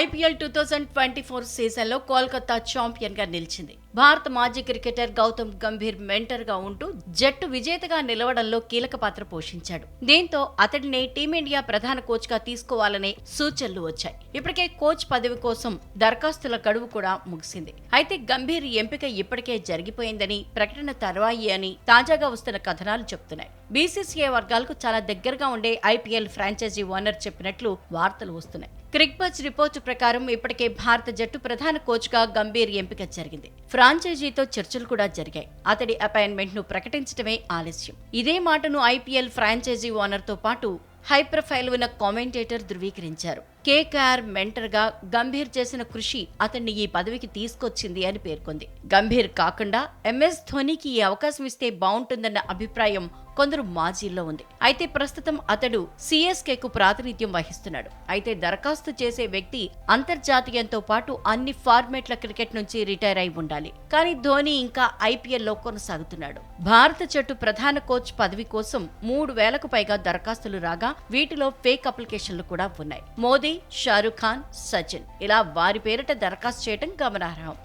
IPL two thousand twenty four సీజన్లో కోల్కతా ఛాంపియన్గా నిలిచింది. భారత మాజీ క్రికెటర్ గౌతమ్ గంభీర్ మెంటర్గా ఉంటూ జట్టు విజేతగా నిలవడంలో కీలక పాత్ర పోషించాడు. దీంతో అతడిని టీమిండియా ప్రధాన కోచ్గా తీసుకోవాలనే సూచనలు వచ్చాయి. ఇప్పటికే కోచ్ పదవి కోసం దరఖాస్తుల గడువు కూడా ముగిసింది. అయితే గంభీర్ ఎంపిక ఇప్పటికే జరిగిపోయిందని ప్రకటన తర్వాయి అని తాజాగా వస్తున్న కథనాలు చెప్తున్నాయి బీసీసీఐ వర్గాలకు చాలా దగ్గరగా ఉండే ఐపీఎల్ ఫ్రాంచైజీ ఓనర్ చెప్పినట్లు వార్తలు వస్తున్నాయి. క్రిక్బజ్ రిపోర్టు ప్రకారం ఇప్పటికే భారత జట్టు ప్రధాన కోచ్గా గంభీర్ ఎంపిక జరిగింది. ఫ్రాంచైజీతో చర్చలు కూడా జరిగాయి. అతడి అపాయింట్మెంట్ను ప్రకటించడమే ఆలస్యం. ఇదే మాటను ఐపీఎల్ ఫ్రాంచైజీ ఓనర్తో పాటు హై ప్రొఫైల్ ఉన్న కామెంటేటర్ ధృవీకరించారు. కేకేఆర్ మెంటర్గా గంభీర్ చేసిన కృషి అతన్ని ఈ పదవికి తీసుకొచ్చింది అని పేర్కొంది. గంభీర్ కాకుండా ఎంఎస్ ధోనికి ఈ అవకాశం ఇస్తే బాగుంటుందన్న అభిప్రాయం కొందరు మాజీల్లో ఉంది. అయితే ప్రస్తుతం అతడు సిఎస్కే కు ప్రాతినిధ్యం వహిస్తున్నాడు. అయితే దరఖాస్తు చేసే వ్యక్తి అంతర్జాతీయంతో పాటు అన్ని ఫార్మేట్ల క్రికెట్ నుంచి రిటైర్ అయి ఉండాలి. కానీ ధోని ఇంకా ఐపీఎల్లో కొనసాగుతున్నాడు. భారత జట్టు ప్రధాన కోచ్ పదవి కోసం మూడు వేలకు పైగా దరఖాస్తులు రాగా వీటిలో ఫేక్ అప్లికేషన్లు కూడా ఉన్నాయి. మోదీ షారుఖ్ ఖాన్ సచిన్. ఇలా వారి పేరిట దరఖాస్తు చేయడం గమనార్హం.